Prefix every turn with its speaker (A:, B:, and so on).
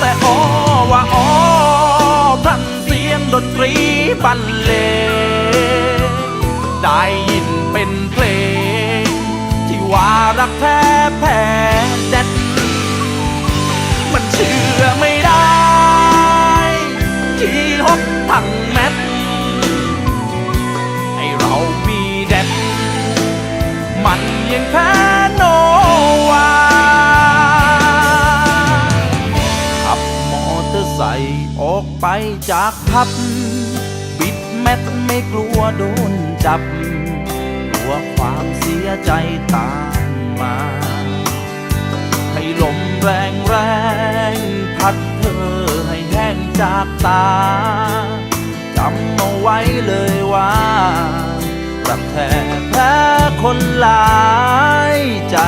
A: แต่อ้อว่าอ้อพันเสียงดนตรีบรรเลงได้ยินเป็นเพลง ที่ว่ารักแท้แพ้แดดมันเชื่อไม่ได้ที่ฮกทั้งแมทให้เรามีแดดมันยังแพ้ อเตอออกไปจากพับปิดแมทไม่กลัวโดนจับ กลัวความเสียใจตามมา ให้ลมแรงแรงพัดเธอให้แห้งจากตา จำเอาไว้เลยว่ารักแท้แพ้คนหลายใจ